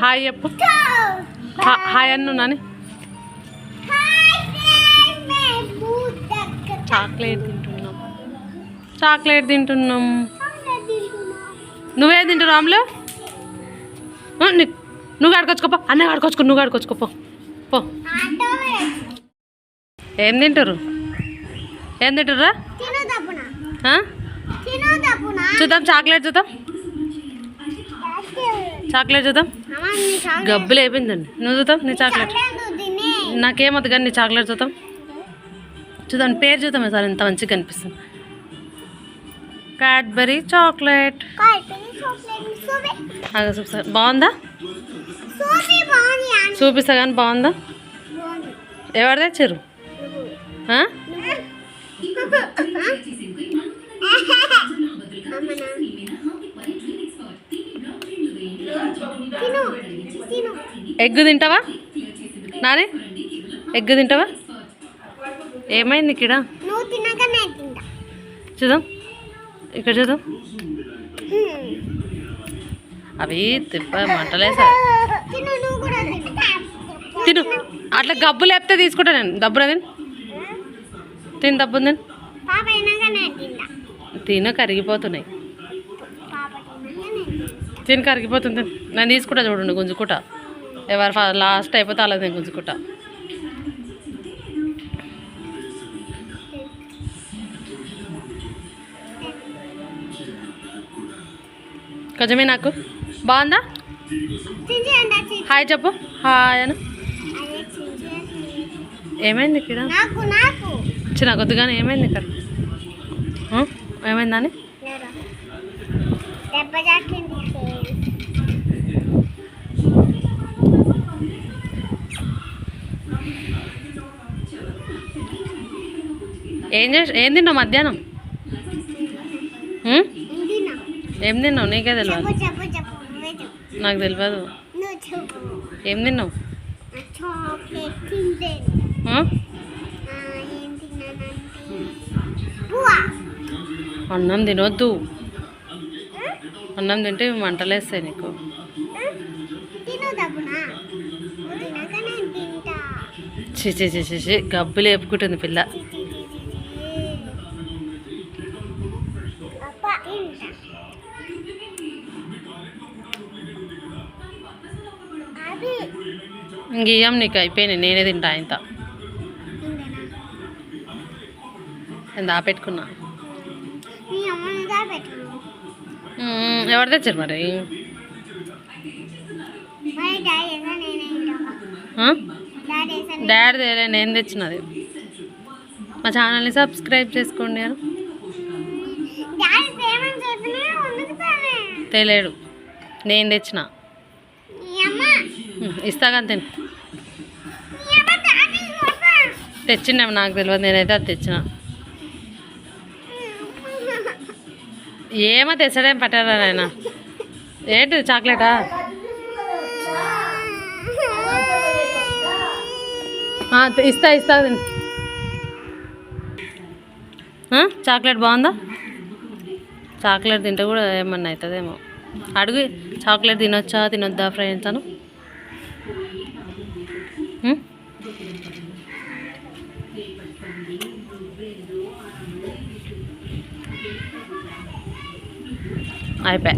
Hi చెప్పు. Hi అన్ను Nani. Chocolate తింటున్నాం. Chocolate తింటున్నాం. నువ్వే తింటున్నావు నీ- నువ్వు ఆడుకొచ్చుకోపో అన్న ఆడుకొచ్చుకో నువ్వు ఆడుకొచ్చుకోపో పో. ఏం తింటారు ఏం తింటారా చూద్దాం చాక్లెట్ చూద్దాం. చాక్లెట్ చూద్దాం. గబ్బులు అయిపోయిందండి. నువ్వు చూద్దాం నీ చాక్లెట్. నాకేమొద్దు కానీ నీ చాక్లెట్ చూద్దాం. చూద్దాం పేరు చూద్దాం సార్ ఎంత మంచిగా కనిపిస్తుంది. క్యాడ్బరీ చాక్లెట్ అదే చూపిస్తా బాగుందా? చూపిస్తా కానీ బాగుందా? ఎవరు తెచ్చారు? ఆ? ఎగ్గు తింటావా? నాని ఎగ్గు తింటావా? ఏమైంది ఇక్కడ? చూద్దాం. ఇక్కడ చూద్దాం. అవి తిప్ప మంటలేసా తిను అట్లా గబ్బు లేపితే తీసుకుంటా నేను. దబ్బున తిను. తిని దబ్బు నేను తింటా. తిన కరిగిపోతున్నాయి. తిని కరిగిపోతుంది. నేను తీసుకుంటా చూడండి గుంజుకుంటా. ఎవరు లాస్ట్ అయిపోతే అలా నేను గుంజుకుంటా. కొంచెమే నాకు. బాగుందా? హాయ్ చెప్పు. హాయ్ అను. ఏమైంది ఇక్కడ? చిన్న కొద్దిగానే ఏమైంది ఇక్కడ? ఏమైందని. దెబ్బ ఏం చేసి ఏం తిన్నావు మధ్యాహ్నం? ఏం తిన్నావు? నీకే తెలియదు నాకు తెలియదు ఏం తిన్నావు? అన్నం తినొద్దు. అన్నం తింటే మంటలేస్తాయి నీకు. తిను దబ్బునా నువ్వు తిన్నాక నేను తింటా. చి చి చి చి చి గబ్బులు వేపుకుంటుంది పిల్ల. ఇంక నీకు అయిపోయినాయి నేనే తింటా ఇంత. నేను దాపెట్టుకున్నా. ఎవరు తెచ్చారు మరి? డాడీ తేలే నేను తెచ్చినది. మా ఛానల్ని సబ్స్క్రైబ్ చేసుకోండి అని. తెలియడు నేను తెచ్చిన. ఇస్తా కానీ తిను నీ తెచ్చిండేమో నాకు తెలియదు నేనైతే అది తెచ్చిన. ఏమో తెచ్చడేం పట్టారా నాయన. ఏంటి చాక్లెటా? ఇస్తా ఇస్తా. చాక్లెట్ బాగుందా? చాక్లెట్ తింటే కూడా ఏమన్నా అవుతుందేమో. అడుగు చాక్లెట్ తినొచ్చా తినొద్దా ఫ్రెండ్స్ అను? అయిపోయా.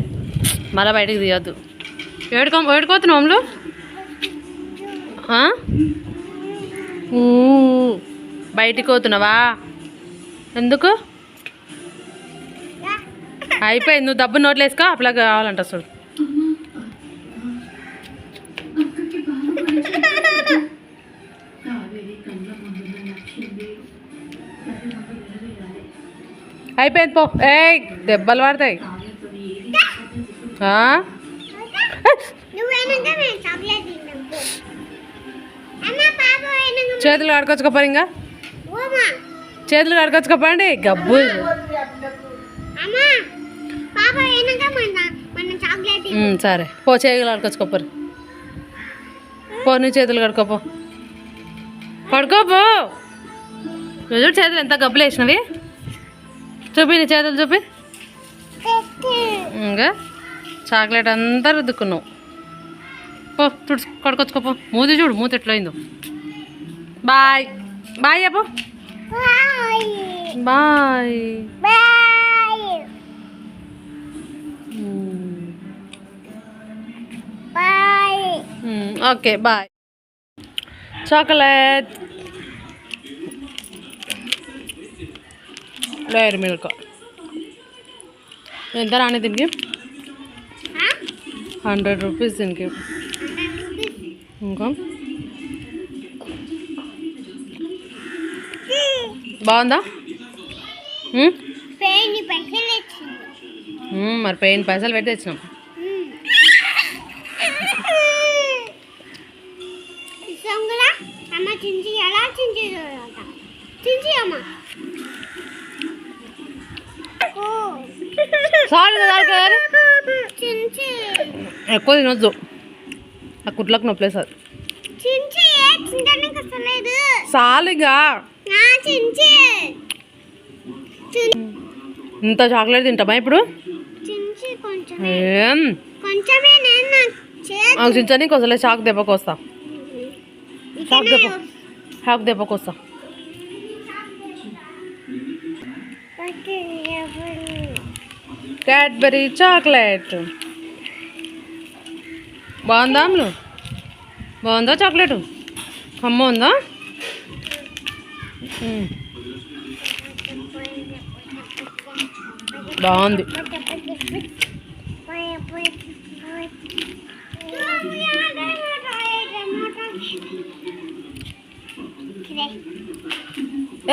మళ్ళీ బయటికి తీయొద్దు. ఏడుకో ఏడుకోతున్నావు అమ్ములు? బయటికి పోతున్నావా? ఎందుకు? అయిపోయింది. నువ్వు దబ్బు నోట్లు వేసుకో అప్లా కావాలంట చూడు. అయిపోయింది పో. ఏయ్ దెబ్బలు పడతాయి. చేతులు కడుకొచ్చుకోపోరు ఇంకా. చేతులు కడుకొచ్చుకోపండి గబ్బు. సరే. పో చేతులు కడుకొచ్చుకోపోరు పో నీ చేతులు కడుకోపో పడుకోపో నువ్వు చేతులు ఎంత గబ్బులు వేసినవి చూపి నీ చేతులు చూపి. ఇంకా చాక్లెట్ అంతా రుద్దుకున్నావు. పో తుడుచు కడుకొచ్చుకోపో మూతి చూడు మూతి ఎట్లా అయిందో. బాయ్. బాయ్ చెప్పు. Bye. Okay bye. Chocolate. Dairy milk ఎంత రాని దీనికి? హండ్రెడ్ రూపీస్ దీనికి. ఇంకా? బాగుందా? మరి పెయిన్ పైసలు పెట్టి తెచ్చినాం. అమ్మ చించి ఎలా చించి చించి అమ్మ. చాలు చించి. ఎక్కువ తినొద్దు ఆ కుట్లకు నొప్పలేసారు చిన్- ఇంత చాక్లెట్ తింటామా ఇప్పుడు? చించి కొంచెం ఏం? కొంచెమే నేను నా చేతి. నాకు చించనీకి వస్తలే. షాక్ దెబ్బకి వస్తా. షాక్ దెబ్బ షాక్ దెబ్బకి. Cadbury chocolate. బాగుందా అమ్ములు? బాగుందా చాక్లెట్? అమ్మ ఉందా? బాగుంది.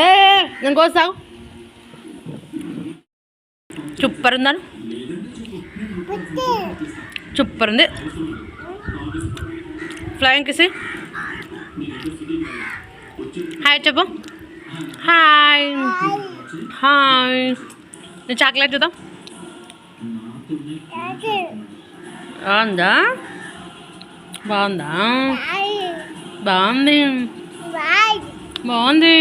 ఏ నేను కోస్తావు? సూపర్ ఉందాను సూపర్ ఉంది ఫ్లయింగ్ కిసి హాయ్ చెప్పు హాయ్ హాయ్ నీ చాక్లెట్ చూద్దాం బాగుందా బాగుందా బాగుంది బాగుంది